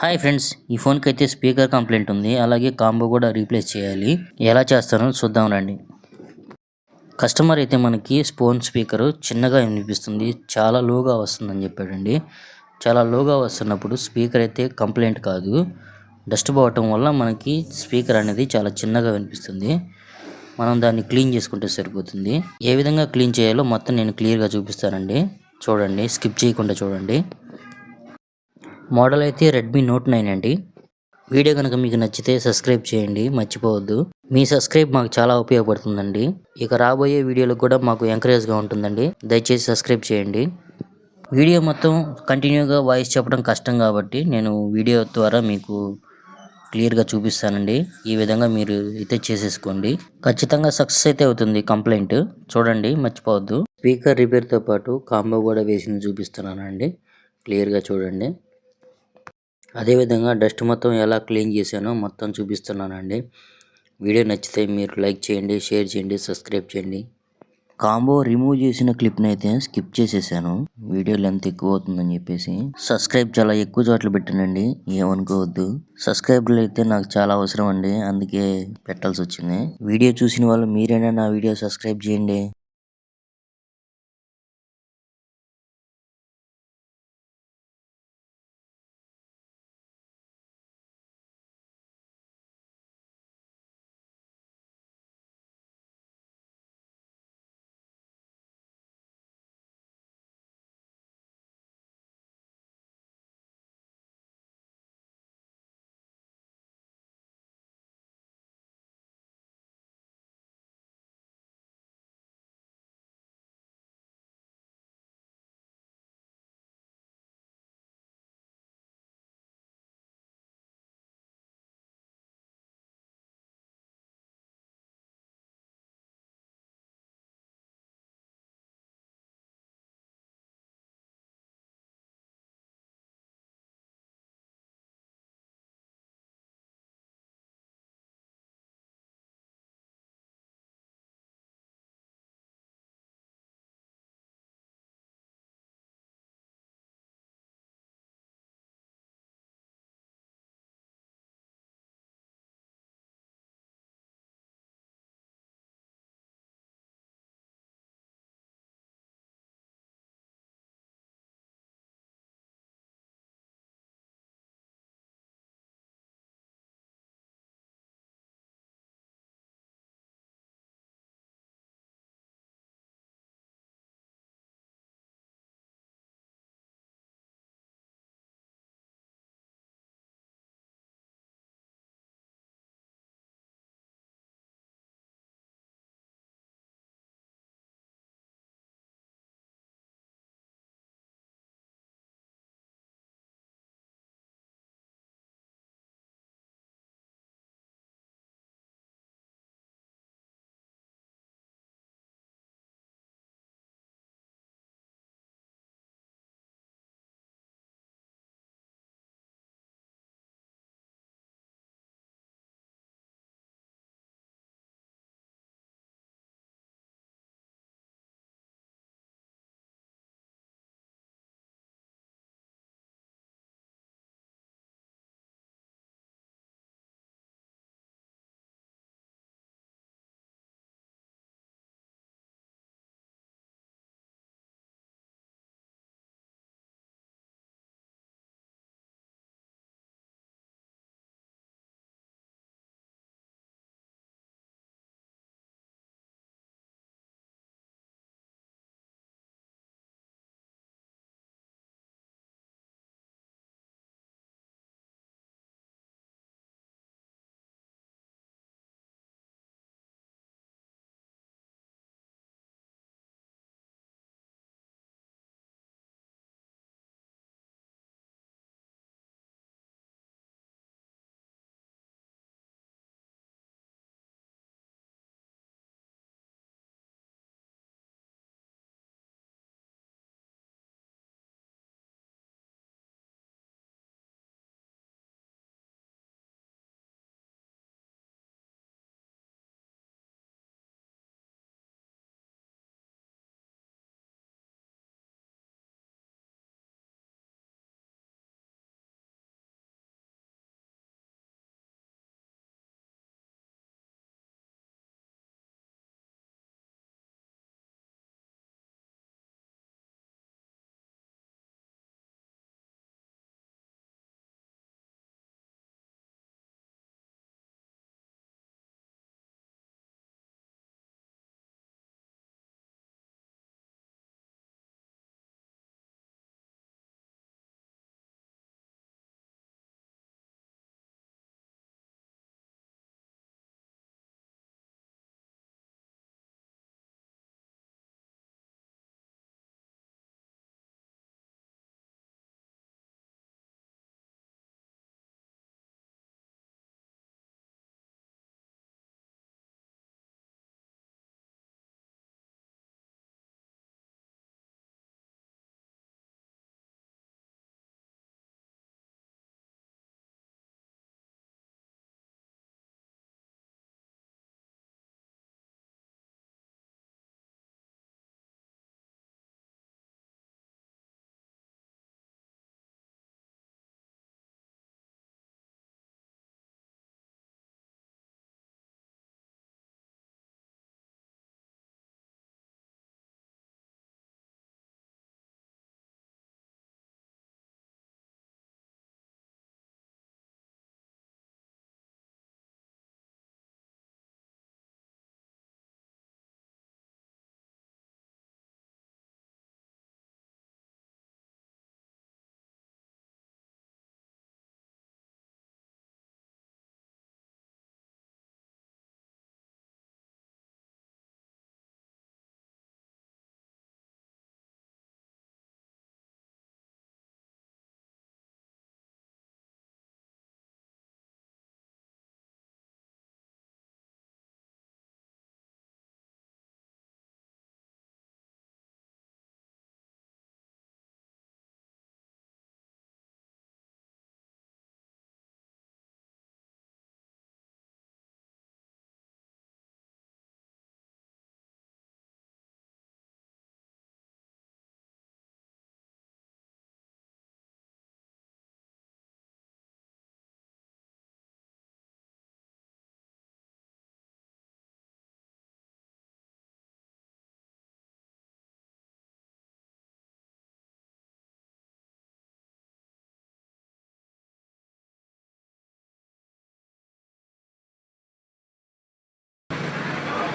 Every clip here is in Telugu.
హాయ్ ఫ్రెండ్స్ ఈ ఫోన్కి అయితే స్పీకర్ కంప్లైంట్ ఉంది. అలాగే కాంబో కూడా రీప్లేస్ చేయాలి. ఎలా చేస్తారో చూద్దాం రండి. కస్టమర్ అయితే మనకి స్పోన్ స్పీకర్ చిన్నగా వినిపిస్తుంది. చాలా లోగా వస్తుందని చెప్పాడండి. చాలా లోగా వస్తున్నప్పుడు స్పీకర్ అయితే కంప్లైంట్ కాదు. డస్ట్ పోవటం వల్ల మనకి స్పీకర్ అనేది చాలా చిన్నగా వినిపిస్తుంది. మనం దాన్ని క్లీన్ చేసుకుంటే సరిపోతుంది. ఏ విధంగా క్లీన్ చేయాలో మొత్తం నేను క్లియర్గా చూపిస్తానండి. చూడండి స్కిప్ చేయకుండా చూడండి. మోడల్ అయితే రెడ్మీ నోట్ నైన్ అండి. వీడియో కనుక మీకు నచ్చితే సబ్స్క్రైబ్ చేయండి మర్చిపోవద్దు. మీ సబ్స్క్రైబ్ మాకు చాలా ఉపయోగపడుతుందండి. ఇక రాబోయే వీడియోలకు కూడా మాకు ఎంకరేజ్గా ఉంటుందండి. దయచేసి సబ్స్క్రైబ్ చేయండి. వీడియో మొత్తం కంటిన్యూగా వాయిస్ చెప్పడం కష్టం కాబట్టి నేను వీడియో ద్వారా మీకు క్లియర్గా చూపిస్తానండి. ఈ విధంగా మీరు అయితే చేసేసుకోండి. ఖచ్చితంగా సక్సెస్ అయితే అవుతుంది కంప్లైంట్ చూడండి మర్చిపోవద్దు. స్పీకర్ రిపేర్తో పాటు కాంబో కూడా వేసింది చూపిస్తున్నానండి. క్లియర్గా చూడండి. అదేవిధంగా డస్ట్ మొత్తం ఎలా క్లీన్ చేశానో మొత్తం చూపిస్తున్నానండి. వీడియో నచ్చితే మీరు లైక్ చేయండి షేర్ చేయండి సబ్స్క్రైబ్ చేయండి. కాంబో రిమూవ్ చేసిన క్లిప్ని అయితే స్కిప్ చేసేసాను. వీడియో లెంత్ ఎక్కువ అవుతుందని చెప్పేసి సబ్స్క్రైబ్ చాలా ఎక్కువ చోట్ల పెట్టానండి. ఏమనుకోవద్దు. సబ్స్క్రైబర్లు అయితే నాకు చాలా అవసరం అండి. అందుకే పెట్టాల్సి వచ్చింది. వీడియో చూసిన వాళ్ళు మీరైనా నా వీడియో సబ్స్క్రైబ్ చేయండి.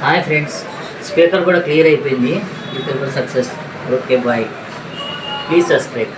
హాయ్ ఫ్రెండ్స్ స్పీకర్ కూడా క్లియర్ అయిపోయింది. స్పీకర్ కూడా success okay bye please subscribe